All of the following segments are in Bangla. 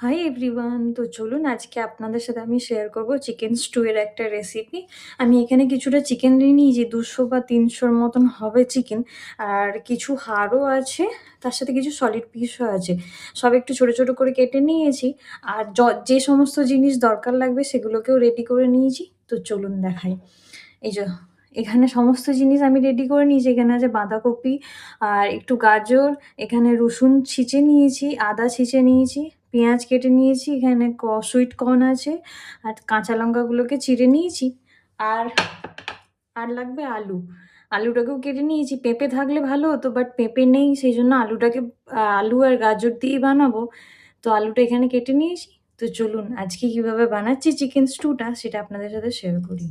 হাই এভরিওয়ান তো চলুন আজকে আপনাদের সাথে আমি শেয়ার করব চিকেন স্টু এর একটা রেসিপি আমি এখানে কিছুটা চিকেন নিয়ে নিয়েছি, দুশো বা তিনশোর মতন হবে চিকেন আর কিছু হাড়ও আছে, তার সাথে কিছু সলিড পিসও আছে। সব একটু ছোটো ছোটো করে কেটে নিয়েছি, আর যে সমস্ত জিনিস দরকার লাগবে সেগুলোকেও রেডি করে নিয়েছি। তো চলুন দেখাই। এই যে, এখানে সমস্ত জিনিস আমি রেডি করে নিয়েছি। এখানে আছে বাঁধাকপি, আর একটু গাজর, এখানে রসুন ছিঁচে নিয়েছি, আদা ছিঁচে নিয়েছি পেঁয়াজ কেটে নিয়েছি, এখানে ক সুইট কর্ন আছে, আর কাঁচা লঙ্কাগুলোকে চিড়ে নিয়েছি, আর আর লাগবে আলু। আলুটাকেও কেটে নিয়েছি, পেঁপে থাকলে ভালো হতো বাট পেঁপে নেই, সেই জন্য আলুটাকে, আলু আর গাজর দিয়েই বানাবো। তো আলুটা এখানে কেটে নিয়েছি, তো চলুন আজকে কীভাবে বানাচ্ছি চিকেন স্টুটা, সেটা আপনাদের সাথে শেয়ার করি।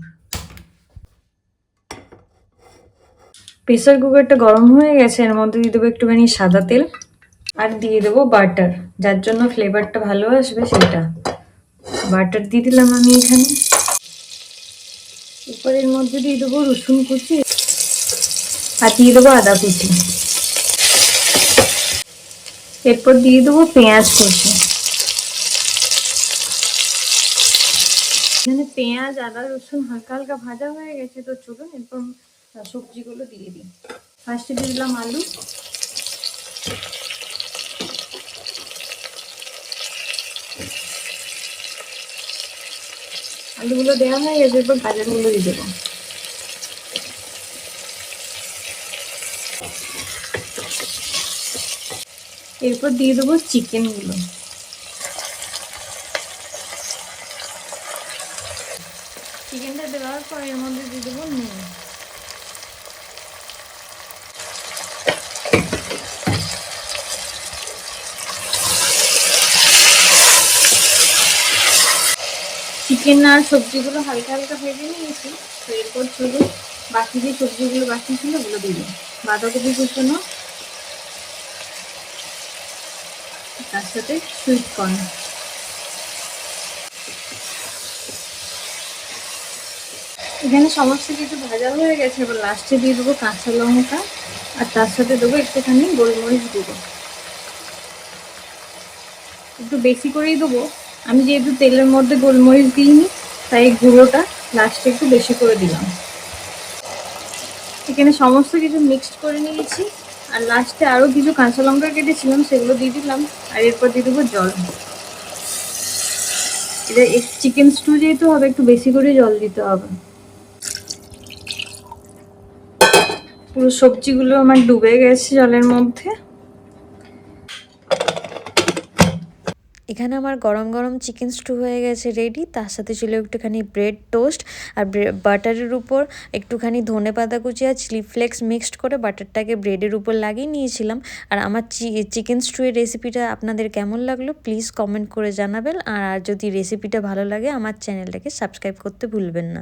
প্রেসার কুকারটা গরম হয়ে গেছে, এর মধ্যে দিয়ে দেবো একটুখানি সাদা তেল। আর দিয়ে দেবো বাটার যার জন্য ফ্লেভারটা ভালো আসবে সেটা। বাটার দিয়ে দিলাম আমি এখানে। উপরের মধ্যে দিয়ে দেবো রসুন কুচি আর দিয়ে দেবো আদা কুচি। এরপর দিয়ে দেবো পেঁয়াজ কুচি। এখানে পেঁয়াজ, আদা, রসুন হালকা হালকা ভাজা হয়ে গেছে তো চলুন এরপর সবজিগুলো দিয়ে দিই। ফার্স্টে দিয়ে দিলাম আলু। আলুগুলো দেওয়া হয়ে গেছে এরপর গাজরগুলো দিয়ে দেবো। এরপর দিয়ে দেবো চিকেনগুলো। চিকেনটা দেওয়ার পর এর মধ্যে দিয়ে দেবো নুন। চিকেন আর সবজিগুলো হালকা হালকা ভেজে নিয়েছি। তো এরপর চলুন বাকি যে সবজিগুলো বাকি ছিল ওগুলো দিই। বাঁধাকপি কুচনো, তার সাথে সুইট কর্ন এখানে সমস্ত কিছু ভাজা হয়ে গেছে, এবার লাস্টে দিয়ে দেবো কাঁচা লঙ্কা, আর তার সাথে দেবো একটুখানি গোলমরিচ দেবো একটু বেশি করেই দেবো আমি যেহেতু তেলের মধ্যে গোলমরিচ দিইনি, তাই গুঁড়োটা লাস্টে একটু বেশি করে দিলাম। এখানে সমস্ত কিছু মিক্সড করে নিয়েছি। আর লাস্টে আরও কিছু কাঁচা লঙ্কা কেটেছিলাম, সেগুলো দিয়ে দিলাম। আর এরপর দিয়ে দেবো জল। এটা চিকেন স্টু যেহেতু হবে, একটু বেশি করে জল দিতে হবে। পুরো সবজিগুলো আমার ডুবে গেছে জলের মধ্যে। এখানে আমার গরম গরম চিকেন স্টু হয়ে গেছে রেডি তার সাথে ছিল একটুখানি ব্রেড টোস্ট আর বাটারের উপর একটুখানি ধনে পাতা কুচি আর চিলি ফ্লেক্স মিক্সড করে বাটারটাকে ব্রেডের উপর লাগিয়ে নিয়েছিলাম। আর আমার চিকেন স্টুয়ের রেসিপিটা আপনাদের কেমন লাগল প্লিজ কমেন্ট করে জানাবেন। আর যদি রেসিপিটা ভালো লাগে আমার চ্যানেলটাকে সাবস্ক্রাইব করতে ভুলবেন না।